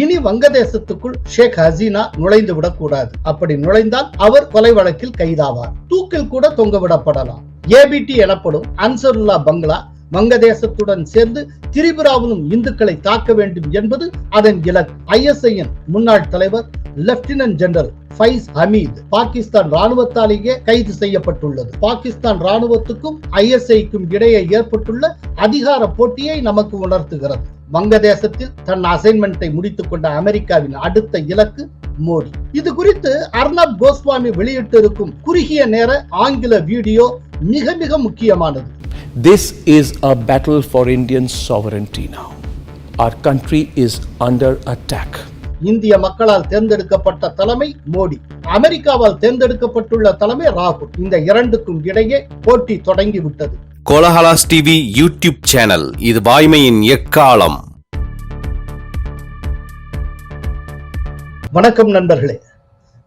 இனி வங்கதேசத்துக்குள் ஷேக் ஹசீனா நுழைந்து விடக்கூடாது. அப்படி நுழைந்தால் அவர் கொலை வழக்கில் கைதாவார். தூக்கில் கூட தொங்கவிடப்படலாம் ஏபிடி எனப்படும் அன்சருல்லா பங்களா வங்கதேசத்துடன் சேர்ந்து திரிபுராவிலும் இந்துக்களை தாக்க வேண்டும் என்பது அதன் இலக்கு. ஐஎஸ்ஐயின் முன்னாள் தலைவர் லெப்டினன்ட் ஜெனரல் ஃபைஸ் ஹமீத் பாகிஸ்தான் ராணுவத்தாலேயே கைது செய்யப்பட்டுள்ளது. பாகிஸ்தான் ராணுவத்துக்கும் ஐஎஸ்ஐக்கும் இடையே ஏற்பட்டுள்ள அதிகார போட்டியை நமக்கு உணர்த்துகிறது. வங்கதேசத்தில் தன் அசைன்மெண்ட்டை முடித்துக் கொண்ட அமெரிக்காவின் அடுத்த இலக்கு மோடி இது குறித்து அர்ணப் கோஸ்வாமி வெளியிட்டிருக்கும் குறுகிய நேர ஆங்கில வீடியோ மிக மிக முக்கியமானது This is a battle for Indian sovereignty now. Our country is under attack. இந்திய மக்களால் தேர்ந்தெடுக்கப்பட்ட தலைமை மோடி அமெரிக்காவால் தேர்ந்தெடுக்கப்பட்டுள்ள தலைமை ராகுல் இந்த இரண்டுக்கும் இடையே போட்டி தொடங்கிவிட்டது கோலஹலாஸ் டிவி யூடியூப் சேனல். இது வாய்மையின் எக்காலம். வணக்கம் நண்பர்களே.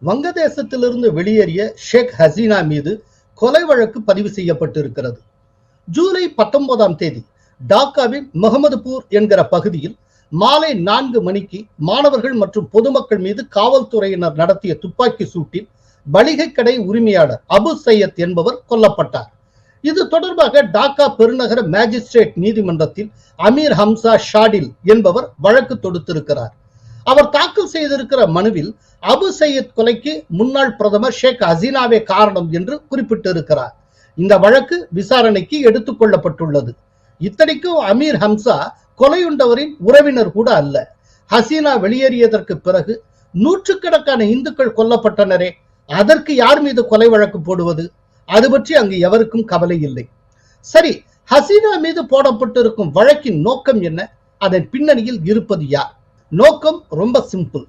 வங்கதேசத்திலிருந்து வெளியேறிய ஷேக் ஹசீனா மீது கொலை வழக்கு பதிவு செய்யப்பட்டிருக்கிறது. ஜூலை பத்தொன்பதாம் தேதி டாக்காவின் முகமதுபூர் என்கிற பகுதியில் மாலை நான்கு மணிக்கு மாணவர்கள் மற்றும் பொதுமக்கள் மீது காவல்துறையினர் நடத்திய துப்பாக்கி சூட்டில் பளிகை கடை உரிமையாளர் அபு சையத் என்பவர் கொல்லப்பட்டார். இது தொடர்பாக டாக்கா பெருநகர மேஜிஸ்ட்ரேட் நீதிமன்றத்தில் அமீர் ஹம்சா ஷாடில் என்பவர் வழக்கு தொடுத்திருக்கிறார். அவர் தாக்கல் செய்திருக்கிற மனுவில் அபு சையத் கொலைக்கு முன்னாள் பிரதமர் ஷேக் ஹசீனாவே காரணம் என்று குறிப்பிட்டிருக்கிறார். இந்த வழக்கு விசாரணைக்கு எடுத்துக் கொள்ளப்பட்டுள்ளது. இத்தனைக்கும் அமீர் ஹம்சா கொலையுண்டவரின் உறவினர் கூட அல்ல. ஹசீனா வெளியேறியதற்கு பிறகு நூற்றுக்கணக்கான இந்துக்கள் கொல்லப்பட்டனரே அதற்கு யார் மீது கொலை வழக்கு போடுவது? அது பற்றி அங்கு எவருக்கும் கவலை இல்லை. சரி ஹசீனா மீது போடப்பட்டிருக்கும் வழக்கின் நோக்கம் என்ன? அதன் பின்னணியில் இருப்பது யார்? நோக்கம் ரொம்ப சிம்பிள்.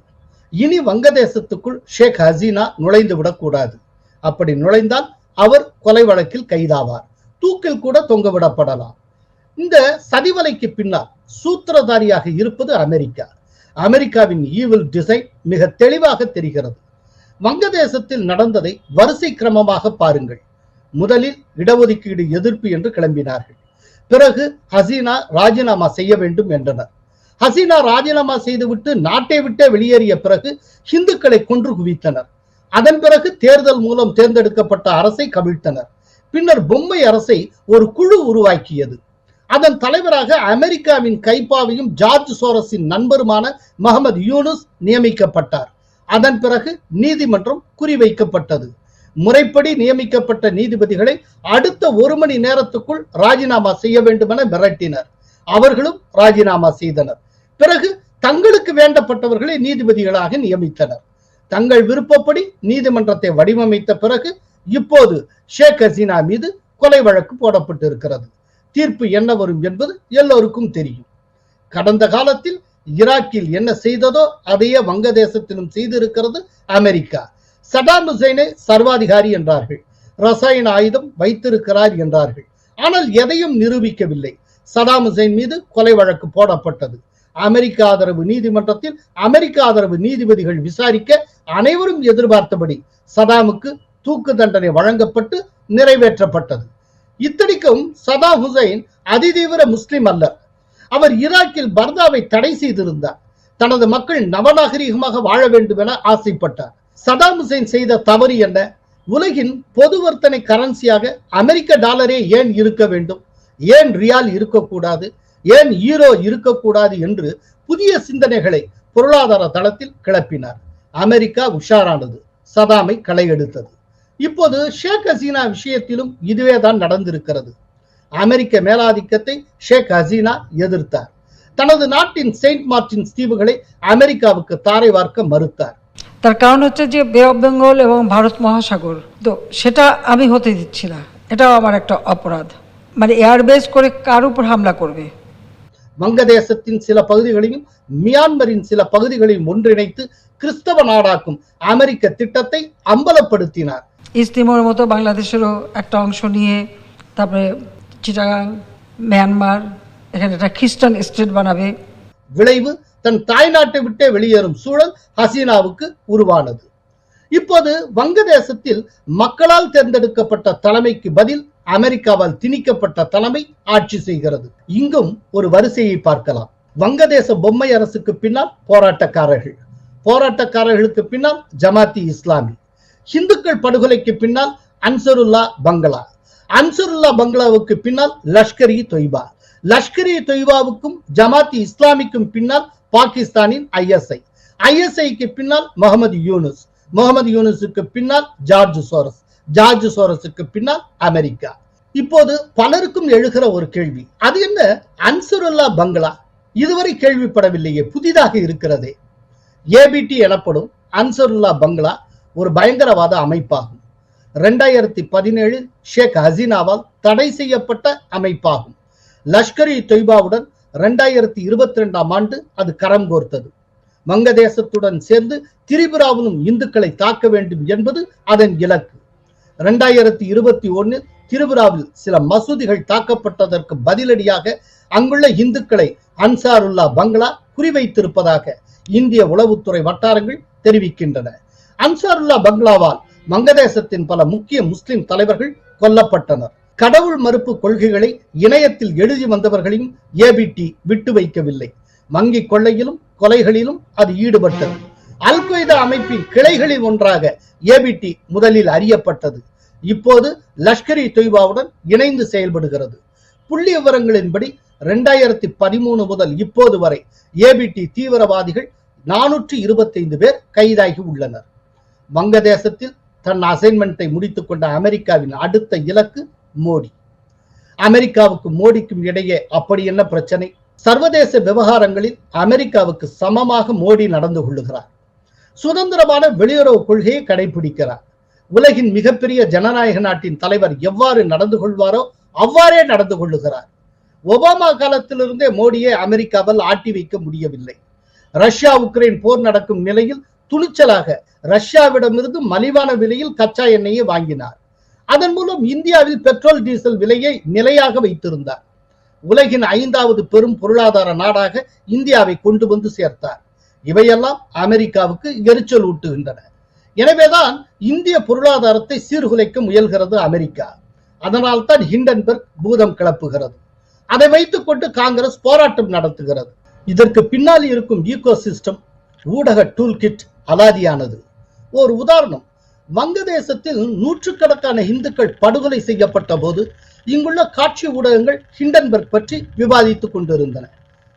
இனி வங்கதேசத்துக்குள் ஷேக் ஹசீனா நுழைந்து விடக்கூடாது. அப்படி நுழைந்தால் அவர் கொலை வழக்கில் கைதாவார். தூக்கில் கூட தொங்க விடப்படலாம். இந்த சதிவலைக்கு பின்னால் சூத்திரதாரியாக இருப்பது அமெரிக்கா. அமெரிக்காவின் ஈவில் டிசைன் மிக தெளிவாக தெரிகிறது. வங்கதேசத்தில் நடந்ததை வரிசை கிரமமாக பாருங்கள். முதலில் இடஒதுக்கீடு எதிர்ப்பு என்று கிளம்பினார்கள். பிறகு ஹசீனா ராஜினாமா செய்ய வேண்டும் என்றனர். ஹசீனா ராஜினாமா செய்துவிட்டு நாட்டை விட்டே வெளியேறிய பிறகு இந்துக்களை கொன்று குவித்தனர். அதன் பிறகு தேர்தல் மூலம் தேர்ந்தெடுக்கப்பட்ட அரசை கவிழ்த்தனர். பின்னர் பொம்மை அரசை ஒரு குழு உருவாக்கியது. அதன் தலைவராக அமெரிக்காவின் கைப்பாவையும் ஜார்ஜ் சோரஸின் நண்பருமான முகமது யூனுஸ் நியமிக்கப்பட்டார். அதன் பிறகு நீதிமன்றம் குறிவைக்கப்பட்டது. முறைப்படி நியமிக்கப்பட்ட நீதிபதிகளை அடுத்த ஒரு மணி நேரத்துக்குள் ராஜினாமா செய்ய வேண்டும் என மிரட்டினர். அவர்களும் ராஜினாமா செய்தனர். பிறகு தங்களுக்கு வேண்டப்பட்டவர்களை நீதிபதிகளாக நியமித்தனர். தங்கள் விருப்பப்படி நீதிமன்றத்தை வடிவமைத்த பிறகு இப்போது ஷேக் ஹசீனா மீது கொலை வழக்கு போடப்பட்டிருக்கிறது. தீர்ப்பு என்ன வரும் என்பது எல்லோருக்கும் தெரியும். கடந்த காலத்தில் ஈராக்கில் என்ன செய்ததோ அதையே வங்கதேசத்திலும் செய்திருக்கிறது அமெரிக்கா. சதாம் ஹுசைனை சர்வாதிகாரி என்றார்கள். ரசாயன ஆயுதம் வைத்திருக்கிறார் என்றார்கள். ஆனால் எதையும் நிரூபிக்கவில்லை. சதாம் ஹுசைன் மீது கொலை வழக்கு போடப்பட்டது. அமெரிக்க ஆதரவு நீதிமன்றத்தில் அமெரிக்க ஆதரவு நீதிபதிகள் விசாரிக்க அனைவரும் எதிர்பார்த்தபடி சதாமுக்கு தூக்கு தண்டனை வழங்கப்பட்டு நிறைவேற்றப்பட்டது. இத்தனைக்கும் சதாம் ஹுசைன் அதிதீவிர முஸ்லிம் அல்ல அவர் ஈராக்கில் பர்தாவை தடை செய்திருந்தார். தனது மக்கள் நவநாகரிகமாக வாழ வேண்டும் என ஆசைப்பட்டார். சதாம் ஹுசைன் செய்த தவறு என்ன? உலகின் பொது வர்த்தனை கரன்சியாக அமெரிக்க டாலரே ஏன் இருக்க வேண்டும்? ஏன் ரியால் இருக்கக்கூடாது? ஏன் ஈரோ இருக்கக்கூடாது என்று புதிய சிந்தனைகளை பொருளாதார தளத்தில் கிளப்பினார். அமெரிக்கா உஷாரானது. சதாமை களை எடுத்தது. இப்போது ஷேக் ஹசீனா விஷயத்திலும் இதுவே தான் நடந்திருக்கிறது. அமெரிக்க மேலாதிக்கத்தை ஷேக் ஹசீனா எதிர்த்தார். தனது நாட்டின் செயின்ட் மார்டின் தீவுகளை அமெரிக்காவுக்கு தாரை வார்க்க மறுத்தார். তার কারণ হচ্ছে যে বেঙ্গল এবং ভারত মহাসাগর। তো সেটা আমি হতে দিচ্ছি না। এটাও আমার একটা অপরাধ। মানে এয়ারবেস করে কার উপর হামলা করবে? வங்கதேசத்தின் சில பகுதிகளையும் மியான்மரின் சில பகுதிகளையும் ஒன்றிணைத்து கிறிஸ்தவ நாடாக்கும் அமெரிக்க திட்டத்தை அம்பலப்படுத்தினார். ইস্তিমোর মতো বাংলাদেশেরও একটা অংশ নিয়ে তারপরে চিটাগাং মিয়ানমার এখানে একটা খ্রিস্টান স্টেট বানাবে விளைவு தன் தாய்நாட்டை விட்டே வெளியேறும் சூழல் ஹசீனாவுக்கு உருவானது இப்போது வங்கதேசத்தில் மக்களால் தேர்ந்தெடுக்கப்பட்ட தலைமைக்கு பதில் அமெரிக்காவால் திணிக்கப்பட்ட தலைமை ஆட்சி செய்கிறது இங்கும் ஒரு வரிசையை பார்க்கலாம் வங்கதேச பொம்மை அரசுக்கு பின்னால் போராட்டக்காரர்கள் போராட்டக்காரர்களுக்கு பின்னால் ஜமாத்தி இஸ்லாமி இந்துக்கள் படுகொலைக்கு பின்னால் அன்சருல்லா பங்களா அன்சருல்லா பங்களாவுக்கு பின்னால் லஷ்கர் இ தொய்பா. லஷ்கர் இ தொய்பாவுக்கும் ஜமாத்தி இஸ்லாமிக்கும் பின்னால் பாகிஸ்தானின் ஐஎஸ்ஐ ஐஎஸ்ஐக்கு பின்னால் முகமது யூனுஸ். முகமது யூனுஸுக்கு பின்னால் ஜார்ஜ் சோரஸ். ஜார்ஜ் சோரஸுக்கு பின்னால் அமெரிக்கா. இப்போது பலருக்கும் எழுகிற ஒரு கேள்வி. அது என்ன? அன்சருல்லா பங்களா? இதுவரை கேள்விப்படவில்லையே புதிதாக இருக்கிறதே. ஏபிடி எனப்படும் அன்சருல்லா பங்களா ஒரு பயங்கரவாத அமைப்பாகும். ரெண்டாயிரத்தி பதினேழில் ஷேக் ஹசீனாவால் தடை செய்யப்பட்ட அமைப்பாகும். லஷ்கர் இ தொய்பாவுடன் ரெண்டாயிரத்தி இருபத்தி ரெண்டாம் ஆண்டு அது கரம் கோர்த்தது. வங்கதேசத்துடன் சேர்ந்து திரிபுராவிலும் இந்துக்களை தாக்க வேண்டும் என்பது அதன் இலக்கு. ரெண்டாயிரத்தி இருபத்தி ஒன்னில் திரிபுராவில் சில மசூதிகள் தாக்கப்பட்டதற்கு பதிலடியாக அங்குள்ள இந்துக்களை அன்சாருல்லா பங்களா குறிவைத்திருப்பதாக இந்திய உளவுத்துறை வட்டாரங்கள் தெரிவிக்கின்றன. அன்சாருல்லா பங்களாவால் வங்கதேசத்தின் பல முக்கிய முஸ்லிம் தலைவர்கள் கொல்லப்பட்டனர். கடவுள் மறுப்பு கொள்கைகளை இணையத்தில் எழுதி வந்தவர்களையும் ஏபிடி விட்டு வைக்கவில்லை. வங்கி கொள்ளையிலும் கொலைகளிலும் அது ஈடுபட்டது. அல் கொய்தா அமைப்பின் கிளைகளில் ஒன்றாக ஏபிடி முதலில் அறியப்பட்டது. இப்போது லஷ்கர் இ தொய்பாவுடன் இணைந்து செயல்படுகிறது. புள்ளி விவரங்களின்படி ரெண்டாயிரத்தி பதிமூணு முதல் இப்போது வரை ஏபிடி தீவிரவாதிகள் நானூற்றி இருபத்தைந்து பேர் கைதாகி உள்ளனர். வங்கதேசத்தில் தன் அசைன்மெண்ட்டை முடித்துக் கொண்ட அமெரிக்காவின் அடுத்த இலக்கு மோடி. அமெரிக்காவுக்கும் மோடிக்கும் இடையே அப்படி என்ன பிரச்சனை? சர்வதேச விவகாரங்களில் அமெரிக்காவுக்கு சமமாக மோடி நடந்து கொள்ளுகிறார். சுதந்திரமான வெளியுறவு கொள்கையை கடைபிடிக்கிறார். உலகின் மிகப்பெரிய ஜனநாயக நாட்டின் தலைவர் எவ்வாறு நடந்து கொள்வாரோ அவ்வாறே நடந்து கொள்ளுகிறார். ஒபாமா காலத்திலிருந்தே மோடியை அமெரிக்காவால் ஆட்டி வைக்க முடியவில்லை. ரஷ்யா உக்ரைன் போர் நடக்கும் நிலையில் துணிச்சலாக ரஷ்யாவிடமிருந்து மலிவான விலையில் கச்சா எண்ணெயை வாங்கினார். அதன் மூலம் இந்தியாவில் பெட்ரோல் டீசல் விலையை நிலையாக வைத்திருந்தார். உலகின் ஐந்தாவது பெரும் பொருளாதார நாடாக இந்தியாவை கொண்டு வந்து சேர்த்தார். இவையெல்லாம் அமெரிக்காவுக்கு எரிச்சல் ஊட்டுகின்றன. எனவேதான் இந்திய பொருளாதாரத்தை சீர்குலைக்க முயல்கிறது அமெரிக்கா. அதனால் தான் ஹிண்டன்பர்க் பூதம் கிளப்புகிறது. அதை வைத்துக் கொண்டு காங்கிரஸ் போராட்டம் நடத்துகிறது. இதற்கு பின்னால் இருக்கும் ஈகோ சிஸ்டம் ஊடக டூல் கிட் அலாதியானது. ஒரு உதாரணம் வங்கதேசத்தில் நூற்றுக்கணக்கான இந்துக்கள் படுகொலை செய்யப்பட்ட போது இங்குள்ள காட்சி ஊடகங்கள் ஹிண்டன்பர்க் பற்றி விவாதித்துக் கொண்டிருந்தன.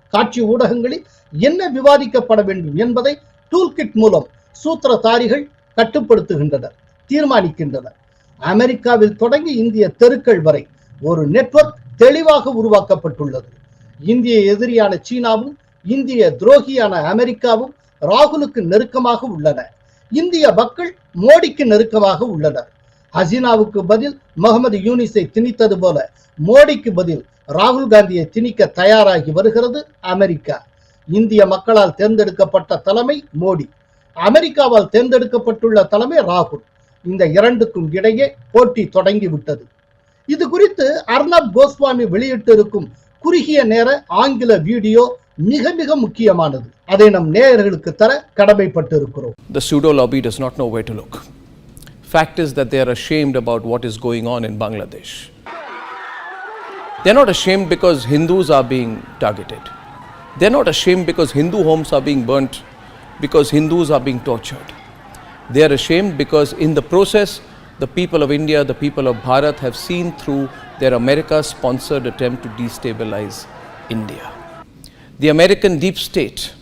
காட்சி ஊடகங்களில் என்ன விவாதிக்கப்பட வேண்டும் என்பதை டூல்கிட் மூலம் சூத்திரதாரிகள் கட்டுப்படுத்துகின்றனர் தீர்மானிக்கின்றனர். அமெரிக்காவில் தொடங்கி இந்திய தெருக்கள் வரை ஒரு நெட்வொர்க் தெளிவாக உருவாக்கப்பட்டுள்ளது. இந்திய எதிரியான சீனாவும் இந்திய துரோகியான அமெரிக்காவும் ராகுலுக்கு நெருக்கமாக உள்ளன. இந்திய மக்கள் மோடிக்கு நெருக்கமாக உள்ளனர். ஹசீனாவுக்கு பதில் முகமது யூனிஸை திணித்தது போல மோடிக்கு பதில் ராகுல் காந்தியை திணிக்க தயாராகி வருகிறது அமெரிக்கா. இந்திய மக்களால் தேர்ந்தெடுக்கப்பட்ட தலைமை மோடி. அமெரிக்காவால் தேர்ந்தெடுக்கப்பட்டுள்ள தலைமை ராகுல். இந்த இரண்டுக்கும் இடையே போட்டி தொடங்கிவிட்டது இது குறித்து அர்ணப் கோஸ்வாமி வெளியிட்டிருக்கும் குறுகிய நேர ஆங்கில video மிக மிக முக்கியமானது அதை நம் நேயர்களுக்கு தர கடமைப்பட்டிருக்கிறோம் The pseudo lobby does not know where to look. Fact is that they are ashamed about what is going on in Bangladesh. They're not ashamed because Hindus are being targeted. They're not ashamed because Hindu homes are being burnt, because Hindus are being tortured. They are ashamed because in the process, the people of India, the people of Bharat have seen through their America sponsored attempt to destabilize India. The American deep state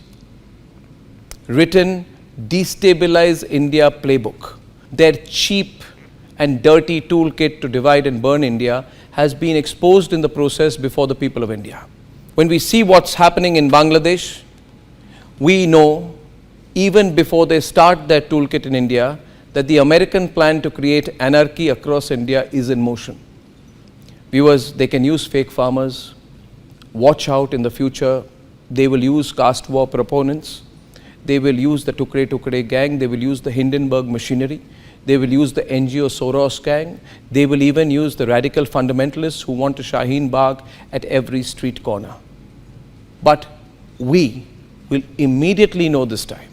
written Destabilize India playbook. Their cheap and dirty toolkit to divide and burn India has been exposed in the process before the people of India. When we see what's happening in Bangladesh, we know even before they start their toolkit in India that the American plan to create anarchy across India is in motion. Viewers, they can use fake farmers. Watch out in the future. They will use caste war proponents. They will use the Tukre Tukre gang. They will use the Hindenburg machinery. They will use the NGO Soros gang. They will even use the radical fundamentalists who want a Shaheen Bagh at every street corner. But we will immediately know this time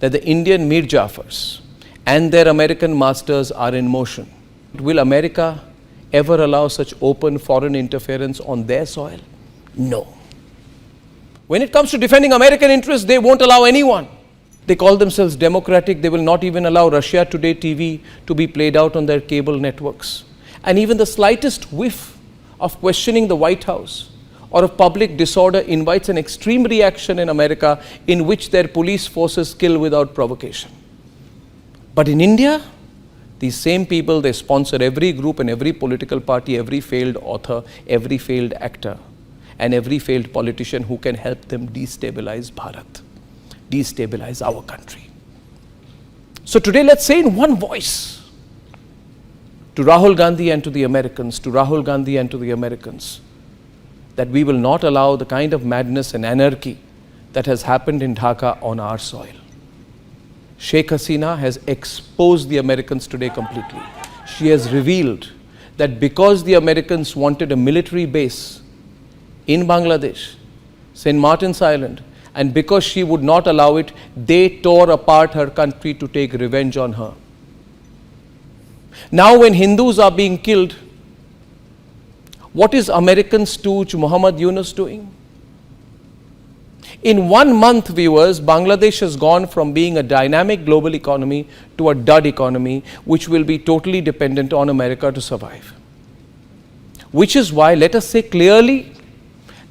that the Indian Mir Jafars and their American masters are in motion. Will America ever allow such open foreign interference on their soil? No. When it comes to defending American interests, they won't allow anyone. They call themselves democratic. They will not even allow Russia Today TV to be played out on their cable networks. And even the slightest whiff of questioning the White House or of public disorder invites an extreme reaction in America in which their police forces kill without provocation. But in India, these same people, they sponsor every group and every political party, every failed author, every failed actor, and every failed politician who can help them destabilize Bharat, destabilize our country. So today, let's say in one voice to Rahul Gandhi and to the Americans, to Rahul Gandhi and to the Americans, that we will not allow the kind of madness and anarchy that has happened in Dhaka on our soil. Sheikh Hasina has exposed the Americans today completely. She has revealed that because the Americans wanted a military base in Bangladesh, St. Martin's Island, and because she would not allow it, they tore apart her country to take revenge on her. Now, when Hindus are being killed, what is American stooge Muhammad Yunus doing? In one month, viewers, Bangladesh has gone from being a dynamic global economy to a dud economy, which will be totally dependent on America to survive. Which is why, let us say clearly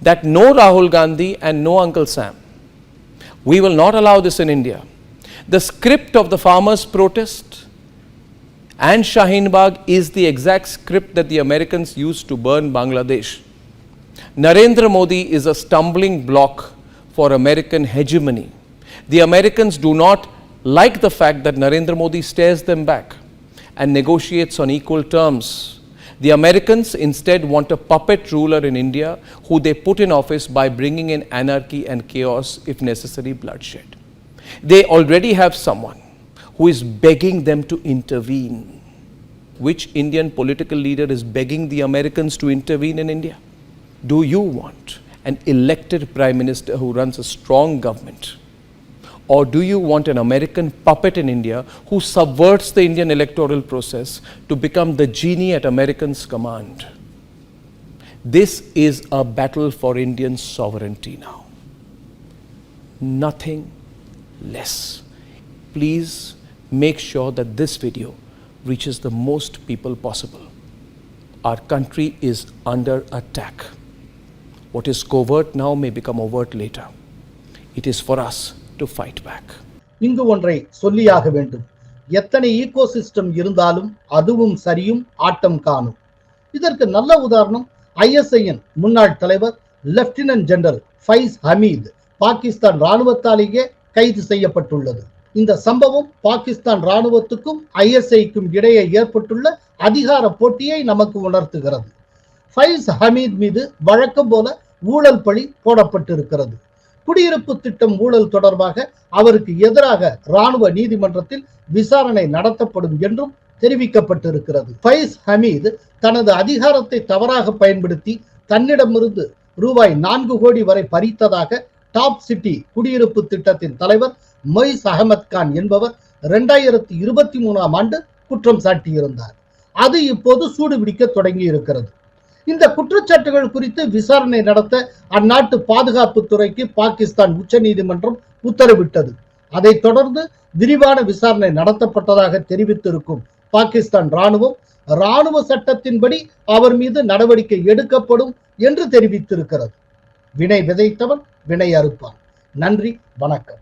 that no Rahul Gandhi and no Uncle Sam. We will not allow this in India. The script of the farmers' protest and Shaheen Bagh is the exact script that the Americans used to burn Bangladesh. Narendra Modi is a stumbling block for American hegemony. The Americans do not like the fact that Narendra Modi stares them back and negotiates on equal terms. The Americans instead want a puppet ruler in India who they put in office by bringing in anarchy and chaos, if necessary, bloodshed. They already have someone who is begging them to intervene. Which Indian political leader is begging the Americans to intervene in India? Do you want an elected prime minister who runs a strong government? Or do you want an American puppet in India who subverts the Indian electoral process to become the genie at Americans' command? This is a battle for Indian sovereignty now. Nothing less. Please make sure that this video reaches the most people possible. Our country is under attack. What is covert now may become overt later. It is for us to fight back இங்கு ஒன்றை சொல்லியாக வேண்டும். எத்தனை ecosystem இருந்தாலும் அதுவும் சரியும் ஆட்டம் காணும். இதற்கு நல்ல உதாரணம் ஐஎஸ்ஐஎன் முன்னாள் தலைவர் லெப்டினன்ட் ஜெனரல் ஃபைஸ் ஹமீத் பாகிஸ்தான் ராணுவத்தாலேயே கைது செய்யப்பட்டுள்ளது. இந்த சம்பவம் பாகிஸ்தான் ராணுவத்துக்கும் ஐஎஸ்ஐக்கும் இடையே ஏற்பட்டுள்ள அதிகார போட்டியை நமக்கு உணர்த்துகிறது. ஃபைஸ் ஹமீத் மீது வழக்கம் போல ஊழல் பழி போடப்பட்டிருக்கிறது. குடியிருப்பு திட்டம் ஊழல் தொடர்பாக அவருக்கு எதிராக ராணுவ நீதிமன்றத்தில் விசாரணை நடத்தப்படும் என்றும் தெரிவிக்கப்பட்டிருக்கிறது. ஃபைஸ் ஹமீத் தனது அதிகாரத்தை தவறாக பயன்படுத்தி தன்னிடமிருந்து ரூபாய் நான்கு கோடி வரை பறித்ததாக டாப் சிட்டி குடியிருப்பு திட்டத்தின் தலைவர் மொய்ஸ் அகமத் கான் என்பவர் இரண்டாயிரத்தி இருபத்தி மூணாம் ஆண்டு குற்றம் சாட்டியிருந்தார். அது இப்போது சூடுபிடிக்க தொடங்கி இருக்கிறது இந்த குற்றச்சாட்டுகள் குறித்து விசாரணை நடத்த அந்நாட்டு பாதுகாப்பு துறைக்கு பாகிஸ்தான் உச்சநீதிமன்றம் உத்தரவிட்டது. அதைத் தொடர்ந்து விரிவான விசாரணை நடத்தப்பட்டதாக தெரிவித்திருக்கும் பாகிஸ்தான் ராணுவம் ராணுவ சட்டத்தின்படி அவர் மீது நடவடிக்கை எடுக்கப்படும் என்று தெரிவித்திருக்கிறது. வினை விதைத்தவன் வினை அறுப்பான். நன்றி வணக்கம்.